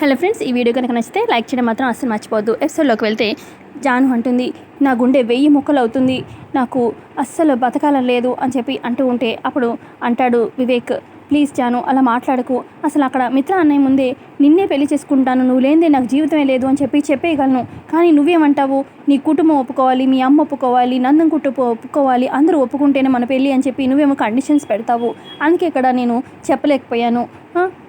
Hello friends ఈ video కనుక నచ్చితే లైక్ చేయడం మాత్రం అస్సలు మర్చిపోవద్దు. ఎపిసోడ్లోకి వెళ్తే జాను అంటుంది నా గుండె వెయ్యి ముక్కలు అవుతుంది నాకు అస్సలు బతకాలం లేదు అని చెప్పి అంటూ ఉంటే అప్పుడు అంటాడు వివేక్ ప్లీజ్ జాను అలా మాట్లాడకు. అసలు అక్కడ మిత్ర అన్నయ్య ముందే నిన్నే పెళ్ళి చేసుకుంటాను నువ్వు లేనిదే నాకు జీవితమే లేదు అని చెప్పి చెప్పేయగలను. కానీ నువ్వేమంటావు? నీ కుటుంబం ఒప్పుకోవాలి మీ అమ్మ ఒప్పుకోవాలి నందం కుటుంబం ఒప్పుకోవాలి అందరూ ఒప్పుకుంటేనే మన పెళ్ళి అని చెప్పి నువ్వేమో కండిషన్స్ పెడతావు. అందుకే ఇక్కడ నేను చెప్పలేకపోయాను.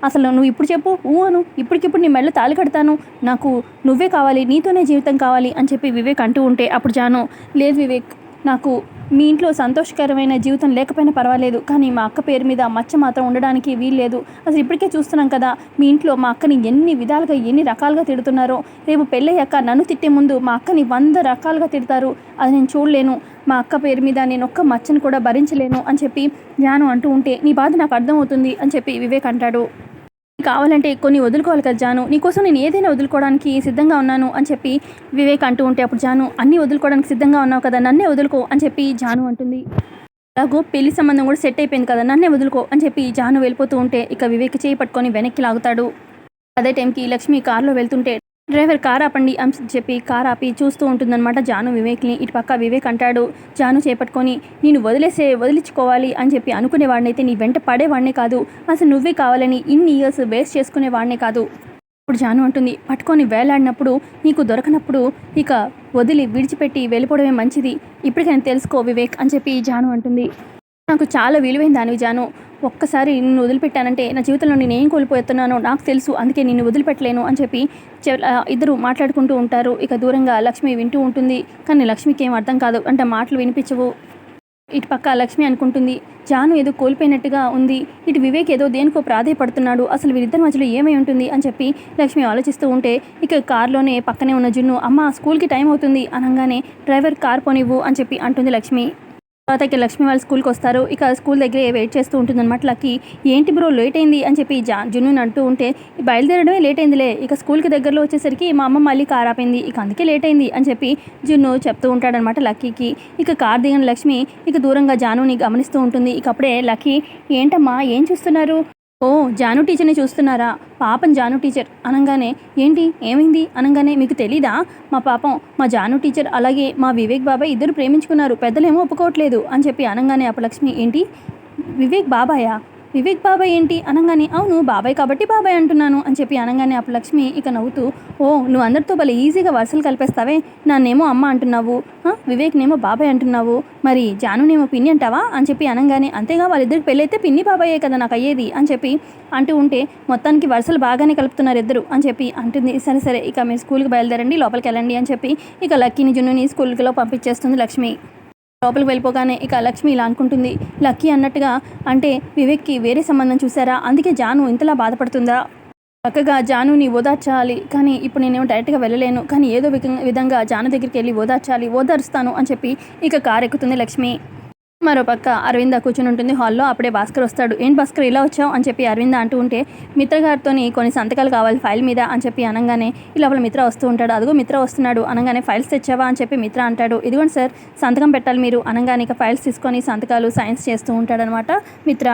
అసలు నువ్వు ఇప్పుడు చెప్పు. ఊ అను. ఇప్పటికిప్పుడు నీ మెళ్ళ తాళి కడతాను. నాకు నువ్వే కావాలి నీతోనే జీవితం కావాలి అని చెప్పి వివేక్ అంటూ ఉంటే అప్పుడు జాను. లేదు వివేక్ నాకు మీ ఇంట్లో సంతోషకరమైన జీవితం లేకపోయినా పర్వాలేదు కానీ మా అక్క పేరు మీద మచ్చ మాత్రం ఉండడానికి వీల్లేదు. అసలు ఇప్పటికే చూస్తున్నాం కదా మీ ఇంట్లో మా అక్కని ఎన్ని విధాలుగా ఎన్ని రకాలుగా తిడుతున్నారో. రేపు పెళ్ళయ్యాక నన్ను తిట్టే ముందు మా అక్కని వంద రకాలుగా తిడతారు. అది నేను చూడలేను. మా అక్క పేరు మీద నేను ఒక్క మచ్చను కూడా భరించలేను అని చెప్పి జ్ఞానం అంటూ ఉంటే నీ బాధ నాకు అర్థమవుతుంది అని చెప్పి వివేక్ అంటాడు. కావాలంటే కొన్ని వదులుకోవాలి కదా జాను. నీకోసం నేను ఏదైనా వదులుకోవడానికి సిద్ధంగా ఉన్నాను అని చెప్పి వివేక్ అంటూ ఉంటే అప్పుడు జాను అన్నీ వదులుకోవడానికి సిద్ధంగా ఉన్నావు కదా నన్నే వదులుకో అని చెప్పి జాను అంటుంది. అలాగో పెళ్ళి సంబంధం కూడా సెట్ అయిపోయింది కదా నన్నే వదులుకో అని చెప్పి జాను వెళ్ళిపోతూ ఉంటే ఇక వివేక్ చేయి పట్టుకొని వెనక్కి లాగుతాడు. అదే టైంకి లక్ష్మి కారులో వెళ్తుంటే డ్రైవర్ కార్ ఆపండి అని చెప్పి కార్ ఆపి చూస్తూ ఉంటుందన్నమాట జాను వివేక్ని. ఇటు పక్క వివేక్ అంటాడు జాను చేపట్టుకొని నేను వదిలేసే వదిలించుకోవాలి అని చెప్పి అనుకునేవాడినైతే నీ వెంట పడేవాడినే కాదు. అసలు నువ్వే కావాలని ఇన్ని ఇయర్స్ వేస్ట్ చేసుకునేవాడినే కాదు. ఇప్పుడు జాను అంటుంది పట్టుకొని వేలాడినప్పుడు నీకు దొరకనప్పుడు ఇక వదిలి విడిచిపెట్టి వెళ్ళిపోవడమే మంచిది. ఇప్పటికైనా తెలుసుకో వివేక్ అని చెప్పి జాను అంటుంది. నాకు చాలా విలువైన దానివి జాను ఒక్కసారి నిన్ను వదిలిపెట్టానంటే నా జీవితంలో నేను ఏం కోల్పోతున్నానో నాకు తెలుసు. అందుకే నిన్ను వదిలిపెట్టలేను అని చెప్పి చె- ఇద్దరు మాట్లాడుకుంటూ ఉంటారు. ఇక దూరంగా లక్ష్మి వింటూ ఉంటుంది. కానీ లక్ష్మికి ఏం అర్థం కాదు. అంటే మాటలు వినిపించవు. ఇటు పక్క లక్ష్మి అనుకుంటుంది. జాను ఏదో కోల్పోయినట్టుగా ఉంది. ఇటు వివేక్ ఏదో దేనికో ప్రాధాయపడుతున్నాడు. అసలు వీరిద్దరి మధ్యలో ఏమై ఉంటుంది అని చెప్పి లక్ష్మి ఆలోచిస్తూ ఉంటే ఇక కారులోనే పక్కనే ఉన్న జున్ను అమ్మ స్కూల్కి టైం అవుతుంది అనగానే డ్రైవర్ కార్ పోనివ్వు అని చెప్పి అంటుంది లక్ష్మి. తర్వాత ఇక లక్ష్మి వాళ్ళు స్కూల్కి వస్తారు. ఇక స్కూల్ దగ్గరే వెయిట్ చేస్తూ ఉంటుంది అనమాట లక్కీ. ఏంటి బ్రో లేట్ అయింది అని చెప్పి జా జున్ను అంటూ ఉంటే బయలుదేరడమే లేట్ అయిందిలే. ఇక స్కూల్కి దగ్గరలో వచ్చేసరికి మా అమ్మ మళ్ళీ కార్ ఆపింది. ఇక అందుకే లేట్ అయింది అని చెప్పి జున్ను చెప్తూ ఉంటాడనమాట లక్కీకి. ఇక కార్ దిగిన లక్ష్మి ఇక దూరంగా జానుని గమనిస్తూ ఉంటుంది. ఇక అప్పుడే లక్కీ ఏంటమ్మా? ఏం చూస్తున్నారు? ఓ జాను టీచర్ని చూస్తున్నారా? పాపం జాను టీచర్. అనగానే ఏంటి? ఏమైంది? అనగానే మీకు తెలీదా? మా పాపం మా జాను టీచర్ అలాగే మా వివేక్ బాబాయ్ ఇద్దరు ప్రేమించుకున్నారు. పెద్దలేమో ఒప్పుకోవట్లేదు అని చెప్పి అనగానే అప్పలక్ష్మి ఏంటి? వివేక్ బాబాయా? వివేక్ బాబాయ్ ఏంటి? అనగానే అవును బాబాయ్ కాబట్టి బాబాయ్ అంటున్నాను అని చెప్పి అనగానే అప్పుడు లక్ష్మి ఇక నవ్వుతూ ఓ నువ్వు అందరితో భలే ఈజీగా వరుసలు కలిపేస్తావే నన్నేమో అమ్మ అంటున్నావు వివేక్నేమో బాబాయ్ అంటున్నావు మరి జానునేమో పిన్ని అంటావా అని చెప్పి అనగానే అంతేగా వాళ్ళిద్దరికి పెళ్ళైతే పిన్ని బాబాయే కదా నాకు అయ్యేది అని చెప్పి అంటూ ఉంటే మొత్తానికి వరుసలు బాగానే కలుపుతున్నారు ఇద్దరు అని చెప్పి అంటుంది. సరే సరే ఇక మీరు స్కూల్కి బయలుదేరండి లోపలికి వెళ్ళండి అని చెప్పి ఇక లక్కీని జున్నుని స్కూల్కిలో పంపించేస్తుంది లక్ష్మి. లోపలికి వెళ్ళిపోగానే ఇక లక్ష్మి ఇలా అనుకుంటుంది లక్కీ అన్నట్టుగా అంటే వివేక్కి వేరే సంబంధం చూసారా? అందుకే జాను ఇంతలా బాధపడుతుందా? చక్కగా జానుని ఓదార్చాలి కానీ ఇప్పుడు నేనేమో డైరెక్ట్గా వెళ్ళలేను కానీ ఏదో విధంగా- విధంగా జాను దగ్గరికి వెళ్ళి ఓదార్చాలి ఓదారుస్తాను అని చెప్పి ఇక కారు ఎక్కుతుంది లక్ష్మి. మరోపక్క అరవింద కూర్చుని ఉంటుంది హాల్లో. అప్పుడే భాస్కర్ వస్తాడు. ఏంటి భాస్కర్ ఇలా వచ్చావు? అని చెప్పి అరవింద అంటూ ఉంటే మిత్ర గారితో కొన్ని సంతకాలు కావాలి ఫైల్ మీద అని చెప్పి అనగానే ఈ లోపల మిత్ర వస్తూ ఉంటాడు. అదిగో మిత్ర వస్తున్నాడు. అనగానే ఫైల్స్ తెచ్చావా? అని చెప్పి మిత్ర అంటాడు. ఇదిగోండి సార్ సంతకం పెట్టాలి మీరు. అనగానే ఇక ఫైల్స్ తీసుకొని సంతకాలు సైన్స్ చేస్తూ ఉంటాడనమాట మిత్ర.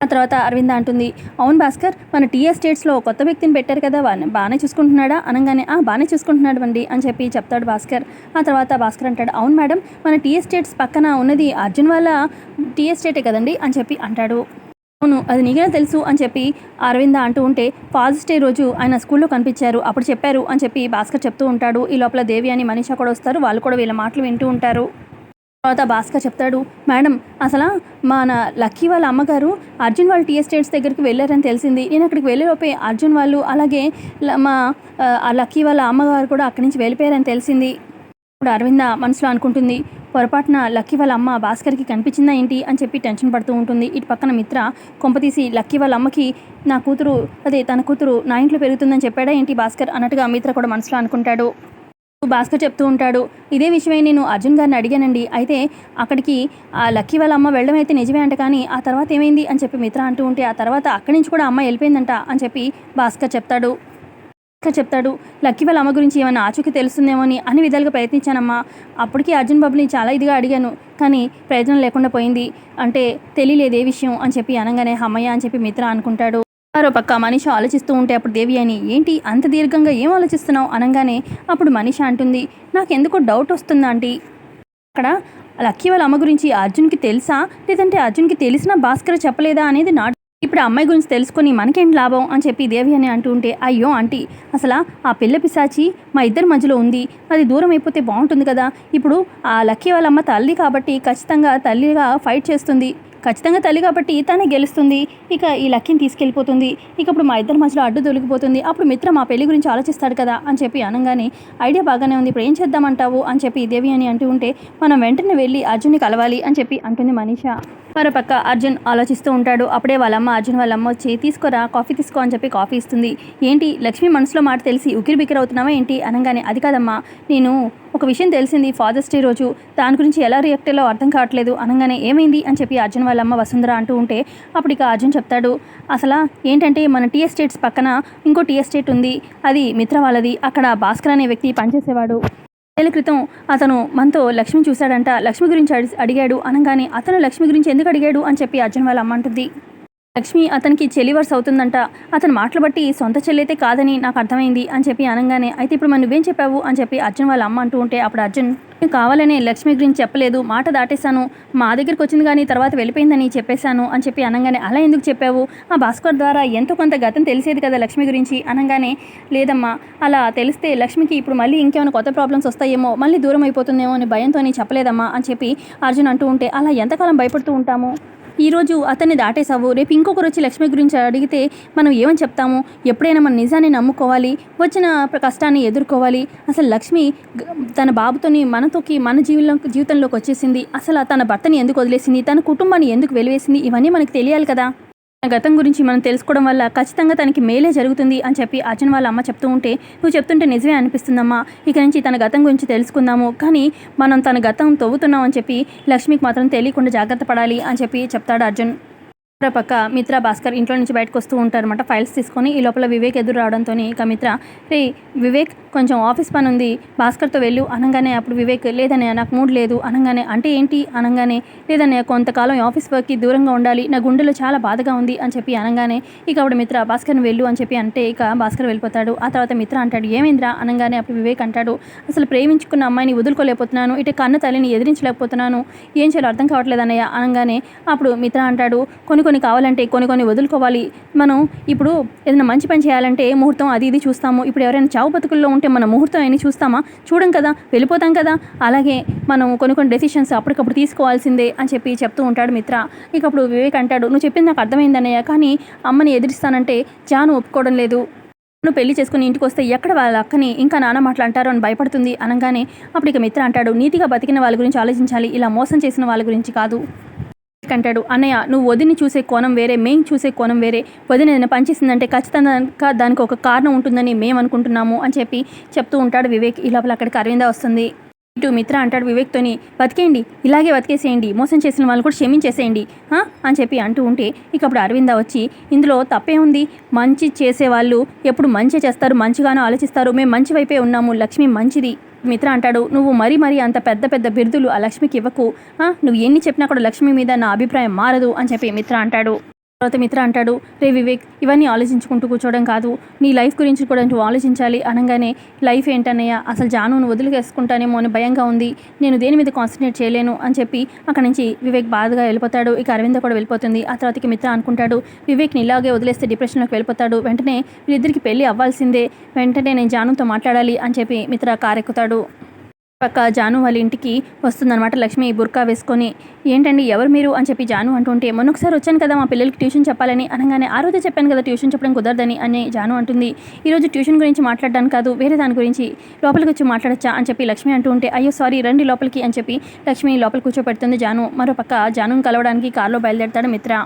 ఆ తర్వాత అరవింద అంటుంది అవును భాస్కర్ మన టీ ఎస్టేట్స్లో కొత్త వ్యక్తిని పెట్టారు కదా వాడిని బాగానే చూసుకుంటున్నాడా? అనగానే ఆ బాగానే చూసుకుంటున్నాడు అండి అని చెప్పి చెప్తాడు భాస్కర్. ఆ తర్వాత భాస్కర్ అంటాడు అవును మేడం మన టీ ఎస్టేట్స్ పక్కన ఉన్నది అర్జున్ వాళ్ళ టీ ఎస్టేటే కదండి అని చెప్పి అంటాడు. అవును అది నీకే తెలుసు అని చెప్పి అరవింద అంటూ ఉంటే ఫాదర్స్ డే రోజు ఆయన స్కూల్లో కనిపించారు అప్పుడు చెప్పారు అని చెప్పి భాస్కర్ చెప్తూ ఉంటాడు. ఈ లోపల దేవి అని మనీషా కూడా వస్తారు వాళ్ళు కూడా వీళ్ళ మాటలు వింటూ ఉంటారు. తర్వాత భాస్కర్ చెప్తాడు మేడం అసలు మన లక్కీ వాళ్ళ అమ్మగారు అర్జున్ వాళ్ళ టీ ఎస్టేట్స్ దగ్గరికి వెళ్ళారని తెలిసింది. నేను అక్కడికి వెళ్ళేలోపే అర్జున్ వాళ్ళు అలాగే మా ఆ, ఆ లక్కీ వాళ్ళ అమ్మగారు కూడా అక్కడి నుంచి వెళ్ళిపోయారని తెలిసింది. ఇప్పుడు అరవింద మనసులో అనుకుంటుంది పొరపాటున లక్కీ వాళ్ళ అమ్మ భాస్కర్కి కనిపించిందా ఏంటి? అని చెప్పి టెన్షన్ పడుతూ ఉంటుంది. ఇటు పక్కన మిత్ర కొంపతీసి లక్కీ వాళ్ళ అమ్మకి నా కూతురు అదే తన కూతురు నా ఇంట్లో పెరుగుతుందని చెప్పాడా ఏంటి భాస్కర్? అన్నట్టుగా మిత్ర కూడా మనసులో అనుకుంటాడు. భాస్కర్ చెప్తూ ఉంటాడు ఇదే విషయమై నేను అర్జున్ గారిని అడిగానండి. అయితే అక్కడికి ఆ లక్కీ వాళ్ళ అమ్మ వెళ్ళడం అయితే నిజమే అంట కానీ ఆ తర్వాత ఏమైంది? అని చెప్పి మిత్ర అంటూ ఉంటే ఆ తర్వాత అక్కడి నుంచి కూడా అమ్మ వెళ్ళిపోయిందంట అని చెప్పి భాస్కర్ చెప్తాడు. భాస్కర్ చెప్తాడు లక్కీ వాళ్ళ అమ్మ గురించి ఏమైనా ఆచూకీ తెలుస్తుందేమో అని అన్ని విధాలుగా ప్రయత్నించానమ్మా. అప్పటికి అర్జున్ బాబుని చాలా ఇదిగా అడిగాను కానీ ప్రయోజనం లేకుండా పోయింది. అంటే తెలియలేదు ఏ విషయం అని చెప్పి అనగానే అమ్మయ్య అని చెప్పి మిత్ర అనుకుంటాడు. మరో పక్క మనిష ఆలోచిస్తూ ఉంటే అప్పుడు దేవి అని ఏంటి అంత దీర్ఘంగా ఏం ఆలోచిస్తున్నావు? అనగానే అప్పుడు మనిష అంటుంది నాకెందుకో డౌట్ వస్తుందా ఆంటీ. అక్కడ లక్కీ వాళ్ళ అమ్మ గురించి అర్జున్కి తెలుసా? లేదంటే అర్జున్కి తెలిసినా భాస్కర్ చెప్పలేదా అనేది నా ఇప్పుడు అమ్మాయి గురించి తెలుసుకొని మనకేంటి లాభం? అని చెప్పి దేవి అని అంటూ ఉంటే అయ్యో ఆంటీ అసలు ఆ పిల్ల పిశాచి మా ఇద్దరి మధ్యలో ఉంది. అది దూరం అయిపోతే బాగుంటుంది కదా. ఇప్పుడు ఆ లక్కీ వాళ్ళ అమ్మ తల్లి కాబట్టి ఖచ్చితంగా తల్లిగా ఫైట్ చేస్తుంది. ఖచ్చితంగా తల్లి కాబట్టి తనే గెలుస్తుంది. ఇక ఈ లక్కీని తీసుకెళ్ళిపోతుంది. ఇక ఇప్పుడు మా ఇద్దరి మధ్యలో అడ్డు తొలగిపోతుంది అప్పుడు మిత్ర మా పెళ్ళి గురించి ఆలోచిస్తాడు కదా అని చెప్పి అనగానే ఐడియా బాగానే ఉంది. ఇప్పుడు ఏం చేద్దామంటావు? అని చెప్పి దేవి అని అంటూ ఉంటే మనం వెంటనే వెళ్ళి అర్జున్ని కలవాలి అని చెప్పి అంటుంది మనీషా. మరోపక్క అర్జున్ ఆలోచిస్తూ ఉంటాడు. అప్పుడే వాళ్ళమ్మ అర్జున్ వాళ్ళమ్మ వచ్చి తీసుకోరా కాఫీ తీసుకో అని చెప్పి కాఫీ ఇస్తుంది. ఏంటి లక్ష్మి మనసులో మాట తెలిసి ఉకిరి బిక్కిరి అవుతున్నావా ఏంటి? అనగానే అది కాదమ్మా. నేను ఒక విషయం తెలిసింది ఫాదర్స్ డే రోజు దాని గురించి ఎలా రియాక్ట్ అయ్యో అర్థం కావట్లేదు. అనగానే ఏమైంది అని చెప్పి అర్జున్ వాళ్ళ అమ్మ వసుంధర అంటూ ఉంటే అప్పుడు ఇక అర్జున్ చెప్తాడు అసలు ఏంటంటే మన టీ ఎస్టేట్స్ పక్కన ఇంకో టీ ఎస్టేట్ ఉంది అది మిత్ర వాళ్ళది అక్కడ భాస్కర్ అనే వ్యక్తి పనిచేసేవాడు. ఏళ్ళ క్రితం అతను మనతో లక్ష్మి చూశాడంట లక్ష్మి గురించి అడిగాడు అనగానే అతను లక్ష్మి గురించి ఎందుకు అడిగాడు అని చెప్పి అర్జున్ వాళ్ళ అమ్మ అంటుంది. లక్ష్మి అతనికి చెల్లి వరుస అవుతుందంట. అతను మాటలు బట్టి సొంత చెల్లైతే కాదని నాకు అర్థమైంది అని చెప్పి అనగానే అయితే ఇప్పుడు మనం నువ్వేం చెప్పావు? అని చెప్పి అర్జున్ వాళ్ళ అమ్మ అంటూ ఉంటే అప్పుడు అర్జున్ "నేను కావాలనే లక్ష్మి గురించి చెప్పలేదు. మాట దాటేశాను. మా దగ్గరికి వచ్చింది కానీ తర్వాత వెళ్ళిపోయిందని చెప్పేశాను. అని చెప్పి అనగానే అలా ఎందుకు చెప్పావు? ఆ భాస్కర్ ద్వారా ఎంతో కొంత గతం తెలిసేది కదా లక్ష్మి గురించి. అనగానే లేదమ్మా అలా తెలిస్తే లక్ష్మికి ఇప్పుడు మళ్ళీ ఇంకేమైనా కొత్త ప్రాబ్లమ్స్ వస్తాయేమో? మళ్ళీ దూరం అయిపోతుందేమో అని భయంతో చెప్పలేదమ్మా అని చెప్పి అర్జున్ అంటూ ఉంటే అలా ఎంతకాలం భయపడుతూ ఉంటాము? ఈరోజు అతన్ని దాటేసావు రేపు ఇంకొకరు వచ్చి లక్ష్మి గురించి అడిగితే మనం ఏమని చెప్తాము? ఎప్పుడైనా మన నిజాన్ని నమ్ముకోవాలి వచ్చిన కష్టాన్ని ఎదుర్కోవాలి. అసలు లక్ష్మి తన బాబుతోని మనతోకి మన జీవితంలో జీవితంలోకి వచ్చేసింది. అసలు తన భర్తని ఎందుకు వదిలేసింది? తన కుటుంబాన్ని ఎందుకు వెలివేసింది? ఇవన్నీ మనకు తెలియాలి కదా. గతం గురించి మనం తెలుసుకోవడం వల్ల ఖచ్చితంగా తనకి మేలే జరుగుతుంది అని చెప్పి అర్జున్ వాళ్ళ అమ్మ చెప్తూ ఉంటే నువ్వు చెప్తుంటే నిజమే అనిపిస్తుందమ్మా. ఇక నుంచి తన గతం గురించి తెలుసుకుందాము. కానీ మనం తన గతం తవ్వుతున్నాం అని చెప్పి లక్ష్మికి మాత్రం తెలియకుండా జాగ్రత్త పడాలి అని చెప్పి చెప్తాడు అర్జున్. మరో పక్క మిత్ర భాస్కర్ ఇంట్లో నుంచి బయటకు వస్తూ ఉంటారన్నమాట. ఫైల్స్ తీసుకొని ఈ లోపల వివేక్ ఎదురు రావడంతో ఇక మిత్ర రే వివేక్ కొంచెం ఆఫీస్ పని ఉంది భాస్కర్తో వెళ్ళు అనగానే అప్పుడు వివేక్ లేదనే నాకు మూడ్ లేదు అనగానే అంటే ఏంటి అనగానే లేదనే కొంతకాలం ఈ ఆఫీస్ వర్క్కి దూరంగా ఉండాలి నా గుండెలో చాలా బాధగా ఉంది అని చెప్పి అనగానే ఇక అప్పుడు మిత్ర భాస్కర్ని వెళ్ళు అని చెప్పి అంటే ఇక భాస్కర్ వెళ్ళిపోతాడు. ఆ తర్వాత మిత్ర అంటాడు ఏమైందిరా? అనగానే అప్పుడు వివేక్ అంటాడు అసలు ప్రేమించుకున్న అమ్మాయిని వదులుకోలేకపోతున్నాను ఇటు కన్న తల్లిని ఎదిరించలేకపోతున్నాను ఏం చేయాలో అర్థం కావట్లేదు అన్నయ్య. అనగానే అప్పుడు మిత్ర అంటాడు కొన్ని కొన్ని కావాలంటే కొన్ని కొన్ని వదులుకోవాలి మనం ఇప్పుడు ఏదైనా మంచి పని చేయాలంటే ముహూర్తం అది ఇది చూస్తాము ఇప్పుడు ఎవరైనా చావు బతుకుల్లో ఉంటే మన ముహూర్తం అయినా చూస్తామా? చూడం కదా వెళ్ళిపోతాం కదా. అలాగే మనం కొన్ని కొన్ని డెసిషన్స్ అప్పటికప్పుడు తీసుకోవాల్సిందే అని చెప్పి చెప్తూ ఉంటాడు మిత్ర. ఇక అప్పుడు వివేక్ అంటాడు నువ్వు చెప్పింది నాకు అర్థమైందన్నయ్య కానీ అమ్మని ఎదిరిస్తానంటే జాను ఒప్పుకోవడం లేదు. నువ్వు పెళ్ళి చేసుకుని ఇంటికి వస్తే ఎక్కడ వాళ్ళ అక్కని ఇంకా నాన్న మాట్లాంటారు అని భయపడుతుంది అనగానే అప్పుడు ఇక మిత్ర అంటాడు నీతిగా బతికిన వాళ్ళ గురించి ఆలోచించాలి. ఇలా మోసం చేసిన వాళ్ళ గురించి కాదు. అంటాడు అన్నయ్య నువ్వు వదిని చూసే కోణం వేరే మేం చూసే కోణం వేరే. వదిన ఏదైనా పనిచేసిందంటే ఖచ్చితంగా దానికి ఒక కారణం ఉంటుందని మేము అనుకుంటున్నాము అని చెప్పి చెప్తూ ఉంటాడు వివేక్. ఈ లోపల అక్కడికి అరవింద వస్తుంది. ఇటు మిత్ర అంటాడు వివేక్తోని బతికేయండి ఇలాగే బతికేసేయండి మోసం చేసిన వాళ్ళు కూడా క్షమించేసేయండి అని చెప్పి అంటూ ఉంటే ఇక అప్పుడు అరవింద వచ్చి ఇందులో తప్పే ఉంది మంచి చేసేవాళ్ళు ఎప్పుడు మంచి చేస్తారు మంచిగానో ఆలోచిస్తారు మేము మంచి వైపే ఉన్నాము లక్ష్మి మంచిది. మిత్ర అంటాడు నువ్వు మరీ మరీ అంత పెద్ద పెద్ద బిరుదులు ఆ లక్ష్మికి ఇవ్వకు నువ్వు ఎన్ని చెప్పినా కూడా లక్ష్మి మీద నా అభిప్రాయం మారదు అని చెప్పి మిత్ర అంటాడు. తర్వాత మిత్ర అంటాడు రే వివేక్ ఇవన్నీ ఆలోచించుకుంటూ కూర్చోవడం కాదు. నీ లైఫ్ గురించి కూడా నువ్వు ఆలోచించాలి. అనగానే లైఫ్ ఏంటన్నయ్య? అసలు జానును వదిలికేసుకుంటానేమో అని భయంగా ఉంది. నేను దేని మీద కాన్సన్ట్రేట్ చేయలేను? అని చెప్పి అక్కడి నుంచి వివేక్ బాధగా వెళ్ళిపోతాడు. ఇక అరవింద కూడా వెళ్ళిపోతుంది. ఆ తర్వాత మిత్ర అనుకుంటాడు వివేక్ని ఇలాగే వదిలేస్తే డిప్రెషన్లోకి వెళ్ళిపోతాడు. వెంటనే వీళ్ళిద్దరికి పెళ్ళి అవ్వాల్సిందే. వెంటనే నేను జానుతో మాట్లాడాలి అని చెప్పి మిత్ర కారెక్కుతాడు. పక్క జాను వాళ్ళ ఇంటికి వస్తుందన్నమాట. లక్ష్మి బుర్కా వేసుకొని ఏంటండి ఎవరు మీరు? అని చెప్పి జాను అంటుంటే మొన్నొకసారి వచ్చాను కదా మా పిల్లలకి ట్యూషన్ చెప్పాలని. అనగానే ఆ రోజే చెప్పాను కదా ట్యూషన్ చెప్పడం కుదరదని అని జాను అంటుంది. ఈరోజు ట్యూషన్ గురించి మాట్లాడడానికి కాదు వేరే దాని గురించి లోపలికి వచ్చి మాట్లాడచ్చా? అని చెప్పి లక్ష్మి అంటూ ఉంటే అయ్యో సారీ రండి లోపలికి అని చెప్పి లక్ష్మి లోపల కూర్చోపెడుతుంది జాను. మరో పక్క జాను కలవడానికి కారులో బయలుదేరతాడు మిత్ర.